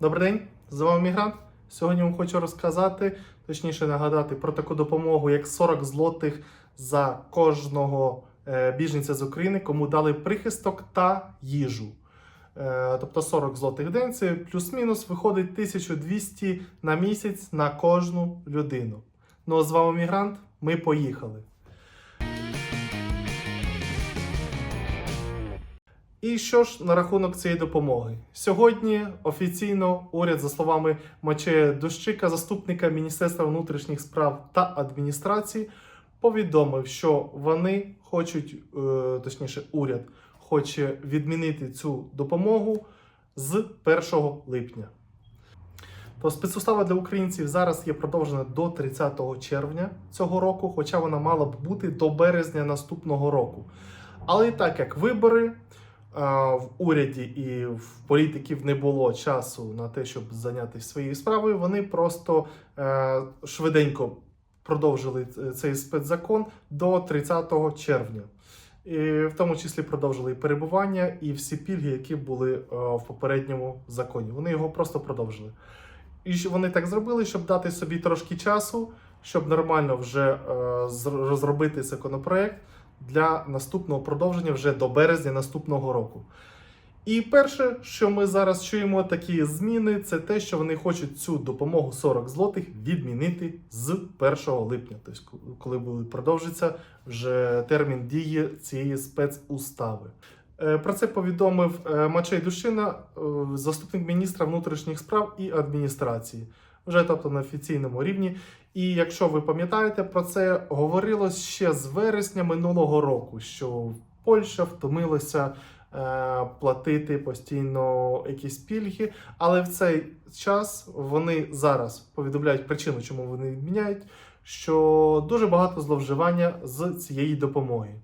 Добрий день, з вами Мігрант. Сьогодні вам хочу розказати, точніше нагадати про таку допомогу, як 40 злотих за кожного е, біженця з України, кому дали прихисток та їжу. Е, Тобто 40 злотих день це плюс-мінус виходить 1200 на місяць на кожну людину. Ну а з вами Мігрант. Ми поїхали. І що ж на рахунок цієї допомоги? Сьогодні офіційно уряд, за словами Мачея Дощика, заступника Міністерства внутрішніх справ та адміністрації, повідомив, що вони хочуть, е, точніше, уряд хоче відмінити цю допомогу з 1 липня. То спецустава для українців зараз є продовжена до 30 червня цього року, хоча вона мала б бути до березня наступного року. Але і так як вибори в уряді і в політиків не було часу на те, щоб зайнятися своєю справою, вони просто е, швиденько продовжили цей спецзакон до 30 червня. І в тому числі продовжили перебування, і всі пільги, які були е, в попередньому законі. Вони його просто продовжили. І вони так зробили, щоб дати собі трошки часу, щоб нормально вже е, розробити законопроект для наступного продовження вже до березня наступного року. І перше, що ми зараз чуємо, такі зміни, це те, що вони хочуть цю допомогу 40 злотих відмінити з 1 липня, тобто коли продовжиться вже термін дії цієї спецустави. Е, Про це повідомив е, Мачей Душина, е, заступник міністра внутрішніх справ і адміністрації, вже тобто на офіційному рівні. І якщо ви пам'ятаєте про це, говорилось ще з вересня минулого року, що Польща втомилася е, платити постійно якісь пільги, але в цей час вони зараз повідомляють причину, чому вони відміняють, що дуже багато зловживання з цієї допомоги.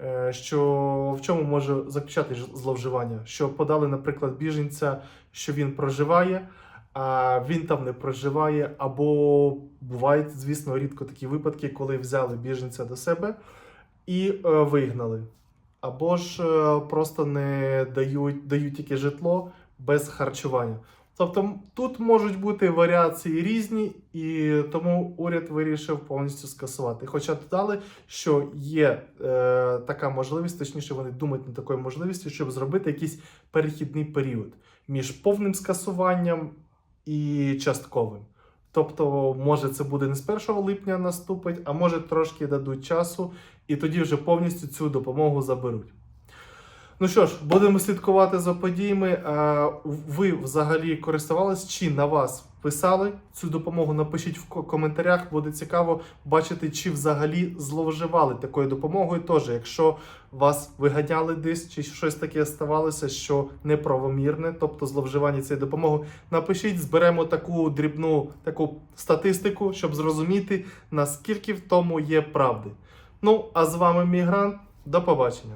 Е, Що в чому може заключати зловживання? Що подали, наприклад, біженця, що він проживає, він там не проживає, або бувають, звісно, рідко такі випадки, коли взяли біженця до себе і е, вигнали. Або ж е, просто не дають, дають тільки житло без харчування. Тобто тут можуть бути варіації різні, і тому уряд вирішив повністю скасувати. Хоча додали, що є е, така можливість, точніше, вони думають над такою можливістю, щоб зробити якийсь перехідний період між повним скасуванням і частковим. Тобто, може, це буде не з 1 липня наступить, а може трошки дадуть часу, і тоді вже повністю цю допомогу заберуть. Ну що ж, будемо слідкувати за подіями. Ви взагалі користувались чи на вас писали цю допомогу? Напишіть в коментарях, буде цікаво бачити, чи взагалі зловживали такою допомогою. Теж, якщо вас виганяли десь, чи щось таке ставалося, що неправомірне, тобто зловживання цією допомогою, напишіть, зберемо таку дрібну таку статистику, щоб зрозуміти, наскільки в тому є правди. Ну, а з вами мігрант. До побачення.